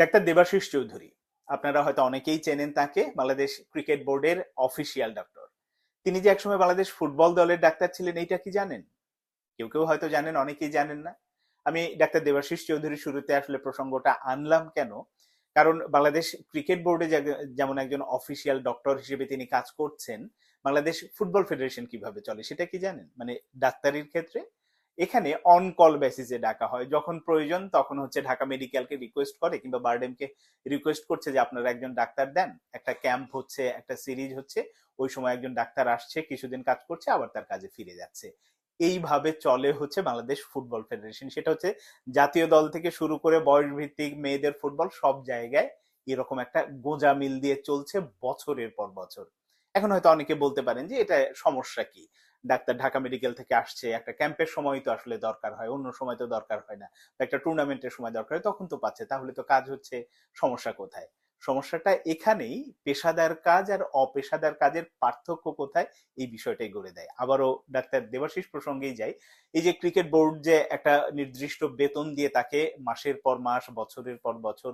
Doctor Debashis Chowdhury আপনারা হয়তো অনেকেই চেনেন তাকে, বাংলাদেশ ক্রিকেট বোর্ডের অফিসিয়াল ডক্টর তিনি যে একসময় বাংলাদেশ ফুটবল দলের ডাক্তার ছিলেন, এইটা কি জানেন? কেউ কেউ হয়তো জানেন, অনেকেই জানেন না। আমি ডাক্তার দেবাশিস চৌধুরী শুরুতে আসলে প্রসঙ্গটা আনলাম কেন? কারণ বাংলাদেশ ক্রিকেট বোর্ডে যেমন একজন অফিসিয়াল ডক্টর হিসেবে তিনি কাজ করছেন, বাংলাদেশ ফুটবল ফেডারেশন কীভাবে চলে, সেটা কি জানেন? মানে ডাক্তারির ক্ষেত্রে? এখানে অন কল বেসিসে ডাকা হয়। যখন প্রয়োজন, তখন হচ্ছে ঢাকা মেডিকেলকে রিকোয়েস্ট করে কিংবা বারডেমকে রিকোয়েস্ট করছে যে আপনারা একজন ডাক্তার দেন। একটা ক্যাম্প হচ্ছে, একটা সিরিজ হচ্ছে, ওই সময় একজন ডাক্তার আসছে, কিছুদিন কাজ করছে, আবার তার কাজে ফিরে যাচ্ছে। এইভাবে চলে হচ্ছে বাংলাদেশ ফুটবল ফেডারেশন সেটা হচ্ছে জাতীয় দল থেকে শুরু করে বয়স ভিত্তিক মেয়েদের ফুটবল সব জায়গায় এরকম একটা গোজা মিল দিয়ে চলছে বছরের পর বছর। এখন হয়তো অনেকে বলতে পারেন যে এটা সমস্যা কি? ডাক্তার ঢাকা মেডিকেল থেকে আসছে, একটা ক্যাম্পের সময় তো আসলে দরকার হয়, অন্য সময় তো দরকার হয় না। একটা টুর্নামেন্টের সময় দরকার হয়, তখন তো পাচ্ছে, তাহলে তো কাজ হচ্ছে সমস্যা কোথায়? সমস্যাটা এখানেই, পেশাদার কাজ আর অপেশাদার কাজের পার্থক্য কোথায়? এই বিষয়টাই গড়ে দেয়। আবারও ডাক্তার দেবাশিস প্রসঙ্গেই যাই, এই যে ক্রিকেট বোর্ড যে একটা নির্দিষ্ট বেতন দিয়ে তাকে মাসের পর মাস, বছরের পর বছর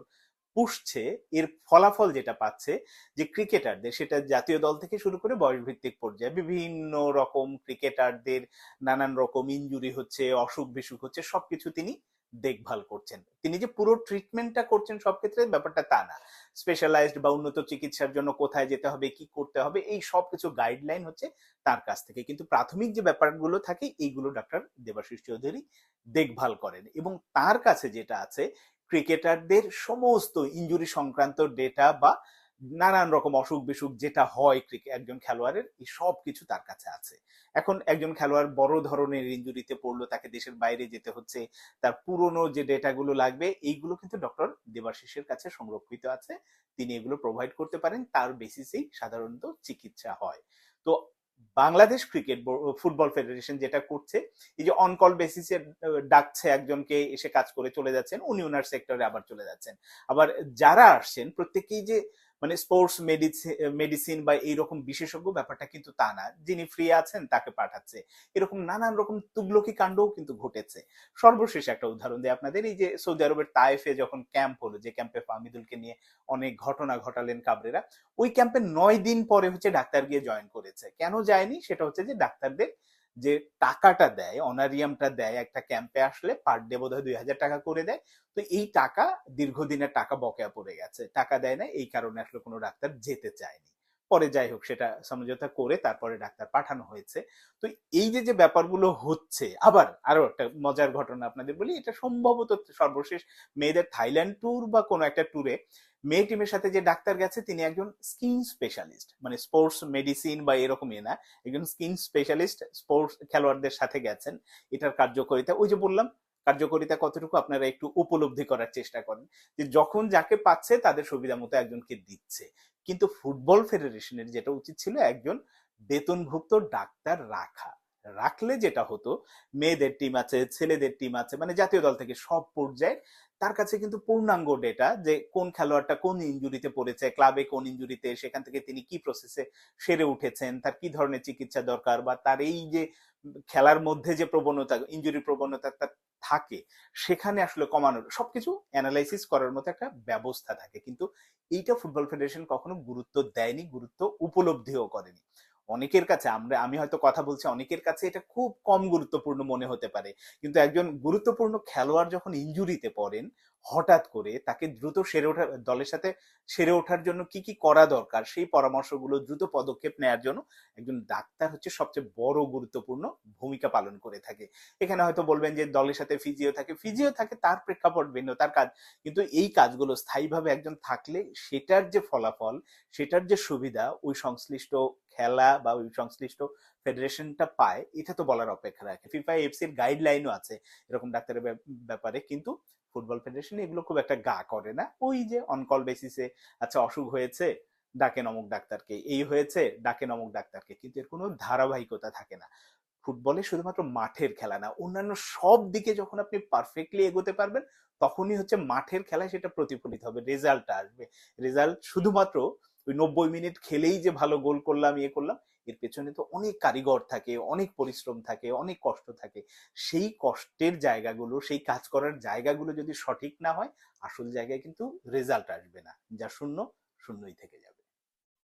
পুষছে, এর ফলাফল যেটা পাচ্ছে যে ক্রিকেটারদের, সেটা জাতীয় দল থেকে শুরু করে বয়স ভিত্তিক পর্যায়ে বিভিন্ন রকম ক্রিকেটারদের, নানান রকম ইনজুরি হচ্ছে, অসুখ বিসুখ হচ্ছে, সবকিছু তিনি দেখভাল করছেন। তিনি যে পুরো ট্রিটমেন্টটা করছেন সব ক্ষেত্রে ব্যাপারটা তা না। স্পেশালাইজড বা উন্নত চিকিৎসার জন্য কোথায় যেতে হবে, কি করতে হবে, এই সব কিছু গাইডলাইন হচ্ছে তার কাছ থেকে। কিন্তু প্রাথমিক যে ব্যাপারগুলো থাকে, এইগুলো ডাক্তার দেবাশিস চৌধুরী দেখভাল করেন এবং তার কাছে যেটা আছে ক্রিকেটারদের সমস্ত ইনজুরি সংক্রান্ত ডেটা বা নানান রকম অসুখ বিসুখ যেটা হয় ক্রিকেট একজন খেলোয়াড়ের, এই সব কিছু তার কাছে আছে। এখন একজন খেলোয়াড় বড় ধরনের ইনজুরিতে পড়ল, তাকে দেশের বাইরে যেতে হচ্ছে, তার পুরনো যে ডেটাগুলো লাগবে, এইগুলো কিন্তু ডক্টর দেবাশিসের কাছে সংরক্ষিত আছে। তিনি এগুলো প্রোভাইড করতে পারেন, তার বেসিসেই সাধারণত চিকিৎসা হয়। তো বাংলাদেশ ক্রিকেট ফুটবল ফেডারেশন যেটা করছে, এই যে অনকল বেসিস ডাকছে একজনকে এসে কাজ করে চলে যাচ্ছেন, উনি ওনার সেক্টরে আবার চলে যাচ্ছেন। আবার যারা আসছেন, প্রত্যেকেই যে মানে স্পোর্টস মেডিসিন বা এইরকম বিশেষজ্ঞ ব্যাপারটা কিন্তু তা না। যিনি ফ্রি আছেন তাকে পাঠাচ্ছে। এরকম নানান রকম তুগলকি কাণ্ডও কিন্তু ঘটেছে। সর্বশেষ একটা উদাহরণ দিই আপনাদের। এই যে সৌদি আরবের তায়েফে যখন ক্যাম্প হলো, যে ক্যাম্পে ফামিদুলকে নিয়ে অনেক ঘটনা ঘটালেন কাবরেরা, ওই ক্যাম্পে নয় দিন পরে হচ্ছে ডাক্তার গিয়ে জয়েন করেছে। কেন যায়নি? সেটা হচ্ছে যে ডাক্তারদের যে টাকাটা দেয়, অনারিয়ামটা দেয় একটা ক্যাম্পে আসলে পার ডে বোধ হয় দুই হাজার টাকা করে দেয়। তো এই টাকা দীর্ঘদিনের টাকা বকেয়া পড়ে গেছে। টাকা দেয় না এই কারণে আসলে কোনো ডাক্তার যেতে চায়নি। পরে যাই হোক সেটা সমঝোতা করে তারপরে ডাক্তার পাঠানো হয়েছে। তো এই যে যে ব্যাপারগুলো হচ্ছে, আবার আরও একটা মজার ঘটনা আপনাদের বলি, এটা সম্ভবত সর্বশেষ মেয়েদের থাইল্যান্ড ট্যুর বা কোনো একটা ট্যুরে মেয়ে টিমের সাথে যে ডাক্তার গেছে, তিনি একজন স্কিন স্পেশালিস্ট মানে স্পোর্টস মেডিসিন বা এরকম ইয়ে না, একজন স্কিন স্পেশালিস্ট, স্পোর্টস খেলোয়াড়দের সাথে গেছেন, এটার কার্যকারিতা। ওই যে বললাম কার্যকারিতা কতটুকু আপনারা একটু উপলব্ধি করার চেষ্টা করেন যে যখন যাকে পাচ্ছে তাদের সুবিধা মতো একজনকে দিচ্ছে। কিন্তু ফুটবল ফেডারেশনের যেটা উচিত ছিল একজন বেতনভুক্ত ডাক্তার রাখা। রাখলে যেটা হতো, মেয়েদের টিম আছে, ছেলেদের টিম আছে মানে জাতীয় দল থেকে সব পর্যায়ে তার কাছে কিন্তু পূর্ণাঙ্গ ডেটা যে কোন খেলোয়াড়টা কোন ইঞ্জুরিতে পড়েছে ক্লাবে কোন ইঞ্জুরিতে সেখান থেকে তিনি কি প্রসেসে সেরে উঠেছেন, তার কি ধরনের চিকিৎসা দরকার বা তার এই যে খেলার মধ্যে যে প্রবণতা ইঞ্জুরি প্রবণতা তার থাকে, সেখানে আসলে কমানোর, সবকিছু অ্যানালাইসিস করার মতো একটা ব্যবস্থা থাকে। কিন্তু এইটা ফুটবল ফেডারেশন কখনো গুরুত্ব দেয়নি, গুরুত্ব উপলব্ধিও করেনি। অনেকের কাছে, আমরা, আমি হয়তো কথা বলছি, অনেকের কাছে এটা খুব কম গুরুত্বপূর্ণ মনে হতে পারে। কিন্তু একজন গুরুত্বপূর্ণ খেলোয়াড় যখন ইঞ্জুরিতে পড়েন হঠাৎ করে তাকে দ্রুত সেরে ওঠার দলের সাথে সেরে ওঠার জন্য কি কি করা দরকার, সেই পরামর্শগুলো দ্রুত পদক্ষেপ নেওয়ার জন্য একজন ডাক্তার হচ্ছে সবচেয়ে বড় গুরুত্বপূর্ণ ভূমিকা পালন করে থাকে। এখানে হয়তো বলবেন যে দলের সাথে ফিজিও থাকে ফিজিও থাকে তার প্রেক্ষাপট ভিন্ন, তার কাজ। কিন্তু এই কাজগুলো স্থায়ীভাবে একজন থাকলে সেটার যে ফলাফল, সেটার যে সুবিধা, ওই সংশ্লিষ্ট খেলা বা ওই সংশ্লিষ্ট ফেডারেশনটা পায়, এটা তো বলার অপেক্ষা রাখে। ফিফা এফসির গাইডলাইনও আছে এরকম ডাক্তারের ব্যাপারে, কিন্তু ফুটবল ফেডারেশন এগুলো খুব একটা গা করে না। ওই যে অনকল বেসিসে আচ্ছা অসুখ হয়েছে ডাকেন অমুক ডাক্তারকে। এই হয়েছে ডাকেন অমুক ডাক্তারকে। কিন্তু এর কোনো ধারাবাহিকতা থাকে না। ফুটবলে শুধুমাত্র মাঠের খেলা না, অন্যান্য সব দিকে যখন আপনি পারফেক্টলি এগোতে পারবেন, তখনই হচ্ছে মাঠের খেলায় সেটা প্রতিফলিত হবে রেজাল্টটা আসবে। রেজাল্ট শুধুমাত্র ওই নব্বই মিনিট খেলেই যে ভালো গোল করলাম ইয়ে করলাম এর পেছনে তো অনেক কারিগর থাকে, অনেক পরিশ্রম থাকে, অনেক কষ্ট থাকে। সেই কষ্টের জায়গাগুলো, সেই কাজ করার জায়গাগুলো যদি সঠিক না হয়, আসল জায়গায় কিন্তু রেজাল্ট আসবে না। যা শূন্য, শূন্যই থেকে যাবে।